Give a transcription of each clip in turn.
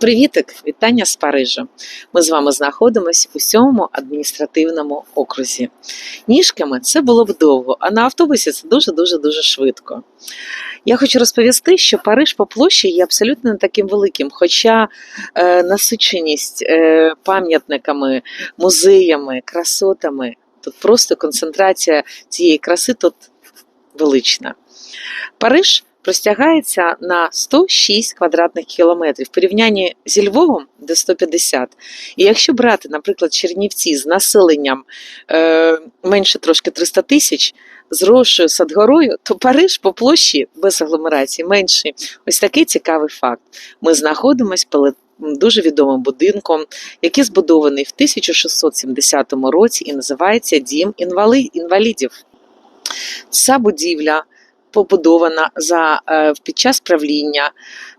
Привітик, вітання з Парижа. Ми з вами знаходимося у сьомому адміністративному окрузі. Ніжками це було б довго, а на автобусі це дуже дуже дуже швидко. Я хочу розповісти, що Париж по площі є абсолютно не таким великим, хоча е, насиченість е, пам'ятниками, музеями, красотами, тут просто концентрація цієї краси тут велична. Париж простягається на 106 квадратних кілометрів в порівнянні зі Львовом, де 150. І якщо брати, наприклад, Чернівці з населенням е, менше трошки 300 тисяч, з Рошою, Садгорою, то Париж по площі без агломерації менший. Ось такий цікавий факт. Ми знаходимося дуже відомим будинком, який збудований в 1670 році і називається Дім інвалідів. Ця будівля побудована за е, під час правління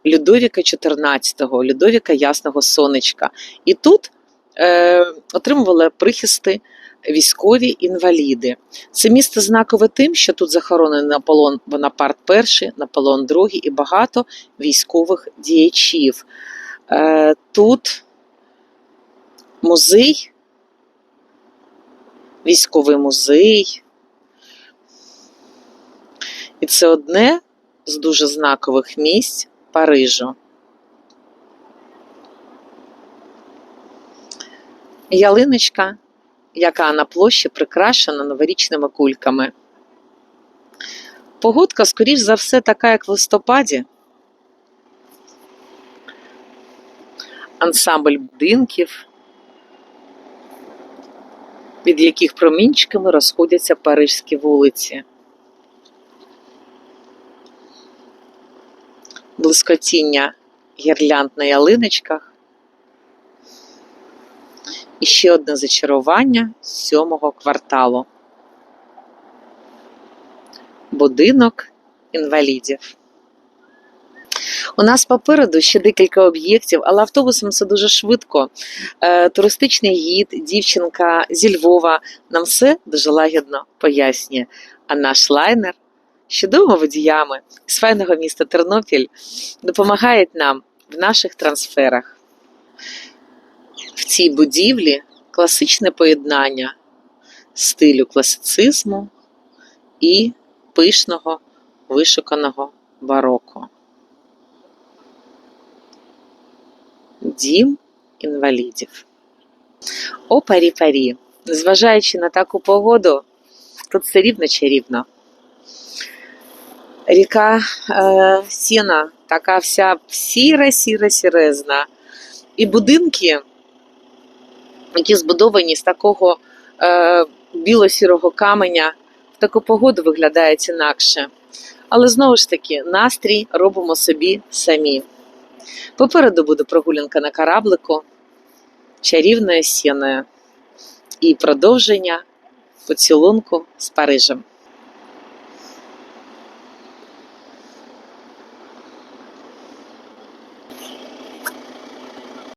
Людовіка XIV, Людовіка Ясного Сонечка. І тут е, отримували прихисти військові інваліди. Це місто знакове тим, що тут захоронений Наполеон Бонапарт І, Наполеон II і багато військових діячів. Е, тут музей, військовий музей. І це одне з дуже знакових місць Парижу. Ялиночка, яка на площі прикрашена новорічними кульками. Погодка, скоріш за все, така, як в листопаді. Ансамбль будинків, від яких промінчиками розходяться парижські вулиці. Блискотіння гірлянд на ялиночках. І ще одне зачарування сьомого кварталу. Будинок інвалідів. У нас попереду ще декілька об'єктів, але автобусом це дуже швидко. Е, туристичний гід, дівчинка зі Львова нам все дуже лагідно пояснює. А наш лайнер чудовими водіями з файного міста Тернопіль допомагають нам в наших трансферах. В цій будівлі класичне поєднання стилю класицизму і пишного вишуканого бароко. Дім інвалідів. О парі-парі. Незважаючи на таку погоду, тут все рівно чарівно. Ріка е, Сіна, така вся сіра, сіра, сірезна. І будинки, які збудовані з такого е, біло-сірого каменя, в таку погоду виглядають інакше. Але знову ж таки, настрій робимо собі самі. Попереду буде прогулянка на кораблику, чарівною сіною і продовження поцілунку з Парижем.